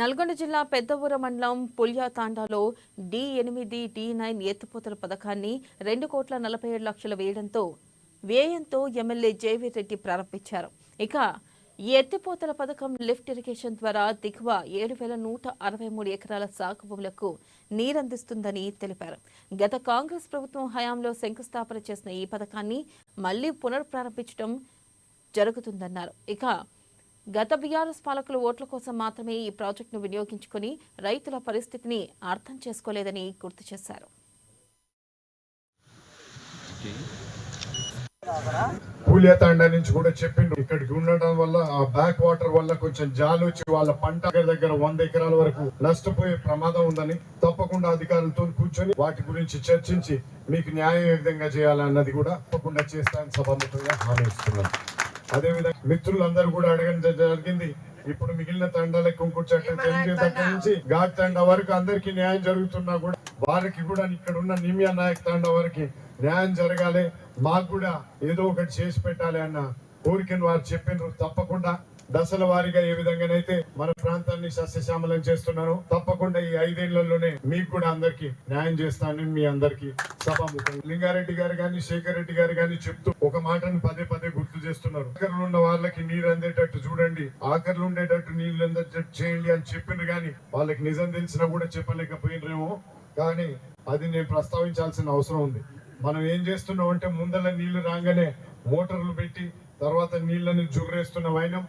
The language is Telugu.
నల్గొండ జిల్లా పెద్దవూర మండలం పుల్యాతాండాలో డి ఎనిమిది డి నైన్ ఎత్తిపోతల పథకాన్ని రెండు కోట్ల నలభై ఏడు లక్షలు వేయడంతో వ్యయంతో ఎమ్మెల్యే జేవీ రెడ్డి ప్రారంభించారు. ఇక ఈ ఎత్తిపోతల పథకం లిఫ్ట్ ఇరిగేషన్ ద్వారా దిగువ ఏడు వేల నూట అరవై మూడు ఎకరాల సాగు భూములకు నీరందిస్తుందని తెలిపారు. గత కాంగ్రెస్ ప్రభుత్వం హయాంలో శంకుస్థాపన చేసిన ఈ పథకాన్ని మళ్ళీ పునఃప్రారంభించడం జరుగుతుందన్నారు. ఇక గత బీఆర్ఎస్ పాలకులు ఓట్ల కోసం మాత్రమే ఈ ప్రాజెక్టును వినియోగించుకుని రైతుల పరిస్థితిని అర్థం చేసుకోలేదని గుర్తు చేశారు. పూలేతాండ నుంచి కూడా చెప్పిండు. ఇక్కడికి ఉండటం వల్ల ఆ బ్యాక్ వాటర్ వల్ల కొంచెం జాలు వచ్చి వాళ్ళ పంట దగ్గర దగ్గర వంద ఎకరాల వరకు నష్టపోయే ప్రమాదం ఉందని తప్పకుండా అధికారులతో కూర్చొని వాటి గురించి చర్చించి మీకు న్యాయం ఏ విధంగా చేయాలన్నది కూడా తప్పకుండా చేస్తానని సభాముఖంగా హామీ ఇస్తున్నాను అదేవిధంగా మిత్రులందరూ కూడా అడగడం జరిగింది. ఇప్పుడు మిగిలిన తండాలకు తెలియజే దగ్గర నుంచి ఘాట్ తండా వరకు అందరికీ న్యాయం జరుగుతున్నా కూడా వారికి కూడా ఇక్కడ ఉన్న నిమియా నాయక్ తండా వరకు న్యాయం జరగాలి. మాకు కూడా ఏదో ఒకటి చేసి పెట్టాలి అన్న కోరికను వారు చెప్పినారు. తప్పకుండా దశల వారీగా ఏ విధంగానైతే మన ప్రాంతాన్ని సస్యశ్యామలం చేస్తున్నారో తప్పకుండా ఈ ఐదేళ్ళలోనే మీకు కూడా అందరికి న్యాయం చేస్తానని మీ అందరికి సభాముఖం. లింగారెడ్డి గారు గాని శేఖర్ రెడ్డి గారు గాని చెప్తూ ఒక మాటను పదే పదే గుర్తు చేస్తున్నారు. ఆఖరులు ఉన్న వాళ్ళకి నీరు అందేటట్టు చూడండి. ఆఖరులు ఉండేటట్టు నీళ్ళు అందేటట్టు చేయండి అని చెప్పిండ్రు కానీ వాళ్ళకి నిజం తెలిసినా కూడా చెప్పలేకపోయినరేమో. కానీ అది నేను ప్రస్తావించాల్సిన అవసరం ఉంది. మనం ఏం చేస్తున్నాం అంటే ముందల నీళ్ళు రాగానే మోటార్లు పెట్టి తర్వాత నీళ్ళను జుర్రేస్తున్న వైనం